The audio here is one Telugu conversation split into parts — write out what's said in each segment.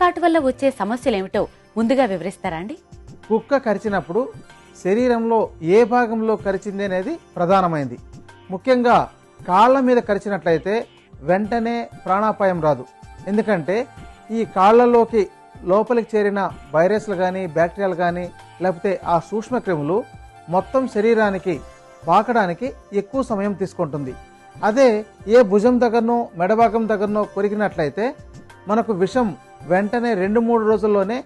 కాటు వల్ల వచ్చే సమస్యలు ఏమిటో ముందుగా వివరిస్తారా అండి? కుక్క కరిచినప్పుడు శరీరంలో ఏ భాగంలో కరిచింది అనేది ప్రధానమైంది. ముఖ్యంగా కాళ్ళ మీద కరిచినట్లయితే వెంటనే ప్రాణాపాయం రాదు. ఎందుకంటే ఈ కాళ్ళలోకి లోపలికి చేరిన వైరస్లు కానీ బ్యాక్టీరియాలు కానీ లేకపోతే ఆ సూక్ష్మక్రిములు మొత్తం శరీరానికి పాకడానికి ఎక్కువ సమయం తీసుకుంటుంది. అదే ఏ భుజం దగ్గరనో మెడభాగం దగ్గరనో కొరికినట్లయితే మనకు విషం వెంటనే రెండు మూడు రోజుల్లోనే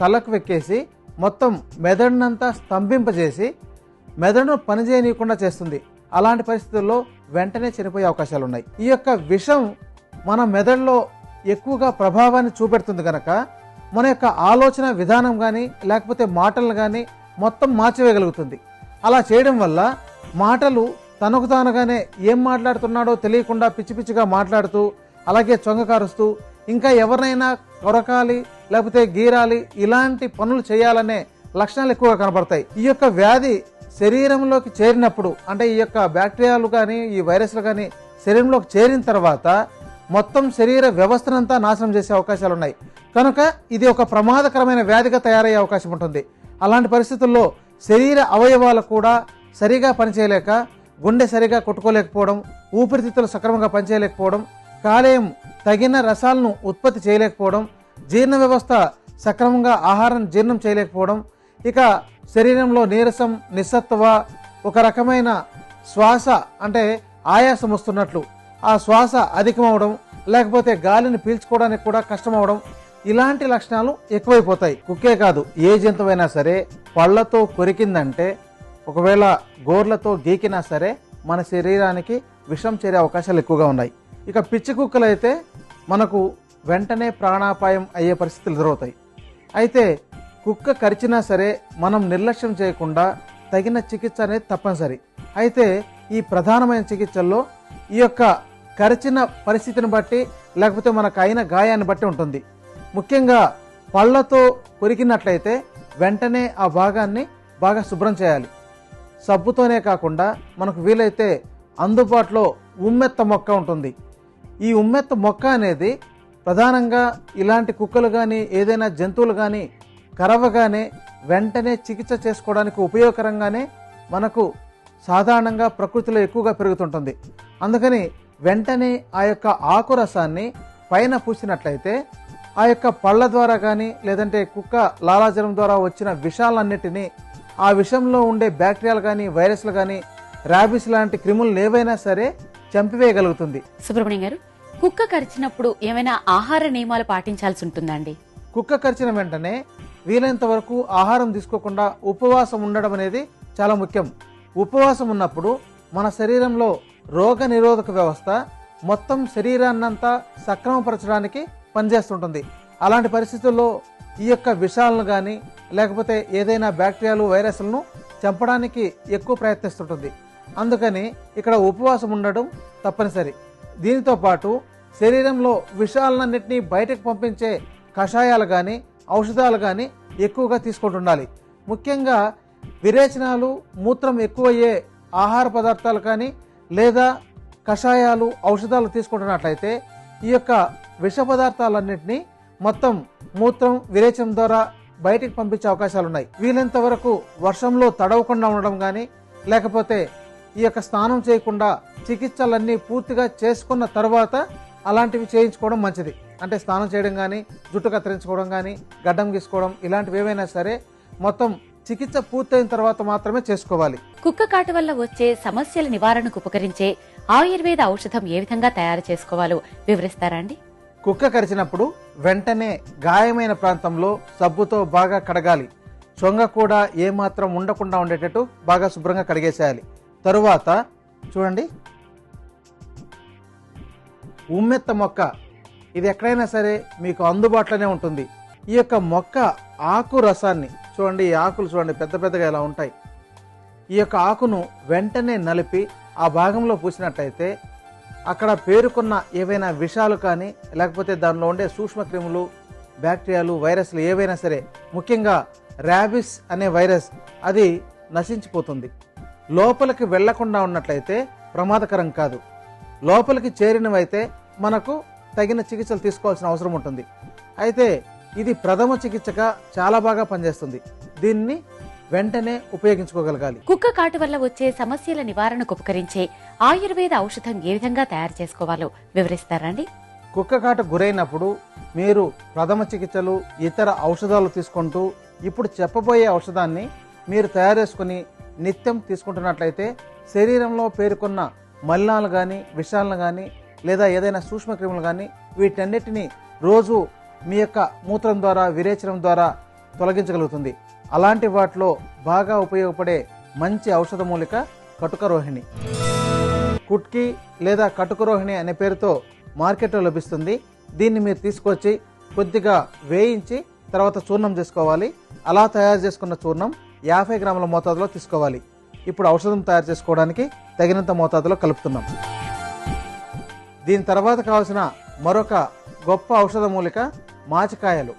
తలకు వెక్కేసి మొత్తం మెదడునంతా స్తంభింపజేసి మెదడును పనిచేయనీయకుండా చేస్తుంది. అలాంటి పరిస్థితుల్లో వెంటనే చనిపోయే అవకాశాలు ఉన్నాయి ఈ యొక్క విషం మన మెదడులో ఎక్కువగా ప్రభావాన్ని చూపెడుతుంది కనుక మన యొక్క ఆలోచన విధానం కానీ లేకపోతే మాటలను కానీ మొత్తం మార్చివేయగలుగుతుంది. అలా చేయడం వల్ల మాటలు తనకు తానుగానే ఏం మాట్లాడుతున్నాడో తెలియకుండా పిచ్చి పిచ్చిగా మాట్లాడుతూ అలాగే చొంగకారుస్తూ ఇంకా ఎవరినైనా తొరకాలి లేకపోతే గీరాలి ఇలాంటి పనులు చేయాలనే లక్షణాలు ఎక్కువగా కనబడతాయి. ఈ యొక్క వ్యాధి శరీరంలోకి చేరినప్పుడు అంటే ఈ యొక్క బ్యాక్టీరియాలు కానీ ఈ వైరస్లు కానీ శరీరంలోకి చేరిన తర్వాత మొత్తం శరీర వ్యవస్థనంతా నాశనం చేసే అవకాశాలు ఉన్నాయి. కనుక ఇది ఒక ప్రమాదకరమైన వ్యాధిగా తయారయ్యే అవకాశం ఉంటుంది. అలాంటి పరిస్థితుల్లో శరీర అవయవాలు కూడా సరిగా పనిచేయలేక గుండె సరిగా కొట్టుకోలేకపోవడం ఊపిరితిత్తులు సక్రమంగా పనిచేయలేకపోవడం కాలేయం తగిన రసాలను ఉత్పత్తి చేయలేకపోవడం జీర్ణ వ్యవస్థ సక్రమంగా ఆహారం జీర్ణం చేయలేకపోవడం ఇక శరీరంలో నీరసం నిస్సత్వ ఒక రకమైన శ్వాస అంటే ఆయాసం వస్తున్నట్లు. ఆ శ్వాస అధికమవడం లేకపోతే గాలిని పీల్చుకోవడానికి కూడా కష్టమవడం ఇలాంటి లక్షణాలు ఎక్కువైపోతాయి. కుక్కే కాదు ఏ జంతువైనా సరే పళ్ళతో కొరికిందంటే ఒకవేళ గోర్లతో గీకినా సరే మన శరీరానికి విషం చేరే అవకాశాలు ఎక్కువగా ఉన్నాయి. ఇక పిచ్చి కుక్కలు అయితే మనకు వెంటనే ప్రాణాపాయం అయ్యే పరిస్థితులు ఎదురవుతాయి. అయితే కుక్క కరిచినా సరే మనం నిర్లక్ష్యం చేయకుండా తగిన చికిత్స అనేది తప్పనిసరి. అయితే ఈ ప్రధానమైన చికిత్సల్లో ఈ యొక్క కరిచిన పరిస్థితిని బట్టి లేకపోతే మనకు అయిన గాయాన్ని బట్టి ఉంటుంది. ముఖ్యంగా పళ్ళతో కొరికినట్లయితే వెంటనే ఆ భాగాన్ని బాగా శుభ్రం చేయాలి. సబ్బుతోనే కాకుండా మనకు వీలైతే అందుబాటులో ఉమ్మెత్త మొక్క ఉంటుంది. ఈ ఉమ్మెత్త మొక్క అనేది ప్రధానంగా ఇలాంటి కుక్కలు కానీ ఏదైనా జంతువులు కానీ కరవగానే వెంటనే చికిత్స చేసుకోవడానికి ఉపయోగకరంగానే మనకు సాధారణంగా ప్రకృతిలో ఎక్కువగా పెరుగుతుంటుంది. అందుకని వెంటనే ఆ యొక్క ఆకురసాన్ని పైన పూసినట్లయితే ఆ యొక్క పళ్ళ ద్వారా కానీ లేదంటే కుక్క లాలాజలం ద్వారా వచ్చిన విషాలన్నిటినీ ఆ విషంలో ఉండే బ్యాక్టీరియాలు కానీ వైరస్లు కానీ ర్యాబిస్ లాంటి క్రిములు ఏవైనా సరే చంపివేయగలుగుతుంది. సుబ్రహ్మణ్యం గారు కుక్క కరిచినప్పుడు ఏమైనా ఆహార నియమాలు పాటించాల్సి ఉంటుందా అండి కుక్క కరిచిన వెంటనే వీలైనంత వరకు ఆహారం తీసుకోకుండా ఉపవాసం ఉండడం అనేది చాలా ముఖ్యం. ఉపవాసం ఉన్నప్పుడు మన శరీరంలో రోగ నిరోధక వ్యవస్థ మొత్తం శరీరాన్నంతా సక్రమపరచడానికి పనిచేస్తుంటుంది. అలాంటి పరిస్థితుల్లో ఈ యొక్క విషాలను కానీ లేకపోతే ఏదైనా బ్యాక్టీరియాలు వైరస్లను చంపడానికి ఎక్కువ ప్రయత్నిస్తుంటుంది. అందుకని ఇక్కడ ఉపవాసం ఉండడం తప్పనిసరి. దీనితో పాటు శరీరంలో విషాలన్నింటినీ బయటకు పంపించే కషాయాలు కానీ ఔషధాలు కానీ ఎక్కువగా తీసుకుంటుండాలి. ముఖ్యంగా విరేచనాలు మూత్రం ఎక్కువయ్యే ఆహార పదార్థాలు కానీ లేదా కషాయాలు ఔషధాలు తీసుకుంటున్నట్లయితే ఈ యొక్క విష పదార్థాలన్నింటినీ మొత్తం మూత్రం విరేచనం ద్వారా బయటికి పంపించే అవకాశాలు ఉన్నాయి వీలంత వరకు వర్షంలో తడవకుండా ఉండడం కానీ లేకపోతే ఈ యొక్క స్నానం చేయకుండా చికిత్సలన్నీ పూర్తిగా చేసుకున్న తర్వాత అలాంటివి చేయించుకోవడం మంచిది. అంటే స్నానం చేయడం కానీ జుట్టు కత్తిరించుకోవడం కానీ గడ్డం గీసుకోవడం ఇలాంటివి ఏవైనా సరే మొత్తం చికిత్స పూర్తయిన తర్వాత మాత్రమే చేసుకోవాలి. కుక్క కాటు వల్ల వచ్చే సమస్యల నివారణకు ఉపకరించే ఆయుర్వేద ఔషధం ఏ విధంగా తయారు చేసుకోవాలో వివరిస్తారా అండి? కుక్క కరిచినప్పుడు వెంటనే గాయమైన ప్రాంతంలో సబ్బుతో బాగా కడగాలి. చొంగ కూడా ఏమాత్రం ఉండకుండా ఉండేటట్టు బాగా శుభ్రంగా కడిగేసేయాలి. తరువాత చూడండి. ఉమ్మెత్త మొక్క. ఇది ఎక్కడైనా సరే మీకు అందుబాటులోనే ఉంటుంది. ఈ యొక్క మొక్క ఆకు రసాన్ని చూడండి ఈ ఆకులు చూడండి పెద్ద పెద్దగా ఇలా ఉంటాయి. ఈ యొక్క ఆకును వెంటనే నలిపి ఆ భాగంలో పూసినట్టయితే అక్కడ పేరుకున్న ఏవైనా విషాలు కానీ లేకపోతే దానిలో ఉండే సూక్ష్మక్రిములు బ్యాక్టీరియాలు వైరస్లు ఏవైనా సరే ముఖ్యంగా ర్యాబిస్ అనే వైరస్ అది నశించిపోతుంది. లోపలికి వెళ్ళకుండా ఉన్నట్లయితే ప్రమాదకరం కాదు. లోపలికి చేరినవైతే మనకు తగిన చికిత్సలు తీసుకోవాల్సిన అవసరం ఉంటుంది. అయితే ఇది ప్రథమ చికిత్సగా చాలా బాగా పనిచేస్తుంది. దీన్ని వెంటనే ఉపయోగించుకోగలగాలి. కుక్క కాటు వల్ల వచ్చే సమస్యల నివారణకు ఉపకరించే ఆయుర్వేద ఔషధం ఏ విధంగా తయారు చేసుకోవాలో వివరిస్తారండి కుక్క కాటు గురైనప్పుడు మీరు ప్రథమ చికిత్సలు ఇతర ఔషధాలు తీసుకుంటూ ఇప్పుడు చెప్పబోయే ఔషధాన్ని మీరు తయారు చేసుకుని నిత్యం తీసుకుంటున్నట్లయితే శరీరంలో పేరుకున్న మలినాలు కానీ విషాలను కానీ లేదా ఏదైనా సూక్ష్మక్రిములు కానీ వీటన్నిటిని రోజు మీ యొక్క మూత్రం ద్వారా విరేచనం ద్వారా తొలగించగలుగుతుంది. అలాంటి వాటిలో బాగా ఉపయోగపడే మంచి ఔషధ మూలిక కటుక రోహిణి. కుట్కి లేదా కటుక రోహిణి అనే పేరుతో మార్కెట్లో లభిస్తుంది. దీన్ని మీరు తీసుకొచ్చి కొద్దిగా వేయించి తర్వాత చూర్ణం చేసుకోవాలి. అలా తయారు చేసుకున్న చూర్ణం యాభై గ్రాముల మోతాదులో తీసుకోవాలి. ఇప్పుడు ఔషధం తయారు చేసుకోవడానికి తగినంత మోతాదులో కలుపుతున్నాం. దీని తర్వాత కావాల్సిన మరొక గొప్ప ఔషధ మూలిక మాచికాయలు.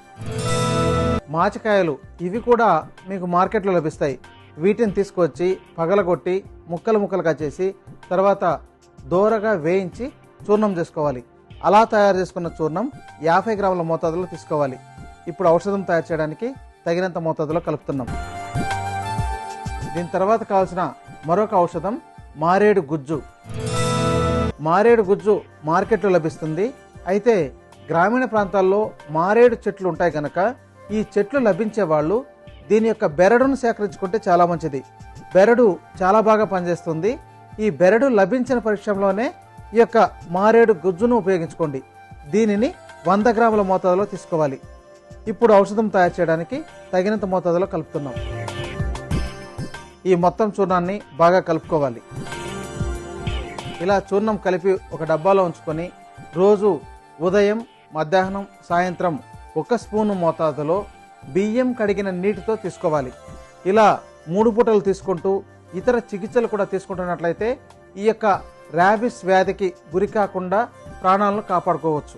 మాచికాయలు ఇవి కూడా మీకు మార్కెట్లో లభిస్తాయి. వీటిని తీసుకొచ్చి పగలగొట్టి ముక్కలు ముక్కలుగా చేసి తర్వాత దోరగా వేయించి చూర్ణం చేసుకోవాలి. అలా తయారు చేసుకున్న చూర్ణం యాభై గ్రాముల మోతాదులో తీసుకోవాలి. ఇప్పుడు ఔషధం తయారు చేయడానికి తగినంత మోతాదులో కలుపుతున్నాం. దీని తర్వాత కావాల్సిన మరొక ఔషధం మారేడు గుజ్జు. మారేడు గుజ్జు మార్కెట్లో లభిస్తుంది. అయితే గ్రామీణ ప్రాంతాల్లో మారేడు చెట్లు ఉంటాయి కనుక ఈ చెట్లు లభించే వాళ్ళు దీని యొక్క బెరడును సేకరించుకుంటే చాలా మంచిది. బెరడు చాలా బాగా పనిచేస్తుంది. ఈ బెరడు లభించిన పరిశ్రమలోనే ఈ యొక్క మారేడు గుజ్జును ఉపయోగించుకోండి. దీనిని వంద గ్రాముల మోతాదులో తీసుకోవాలి. ఇప్పుడు ఔషధం తయారు చేయడానికి తగినంత మోతాదులో కలుపుతున్నాం. ఈ మొత్తం చూర్ణాన్ని బాగా కలుపుకోవాలి. ఇలా చూర్ణం కలిపి ఒక డబ్బాలో ఉంచుకొని రోజు ఉదయం మధ్యాహ్నం సాయంత్రం ఒక స్పూను మోతాదులో బియ్యం కడిగిన నీటితో తీసుకోవాలి. ఇలా మూడు పూటలు తీసుకుంటూ ఇతర చికిత్సలు కూడా తీసుకుంటున్నట్లయితే ఈ యొక్క ర్యాబిస్ వ్యాధికి గురి కాకుండా ప్రాణాలను కాపాడుకోవచ్చు.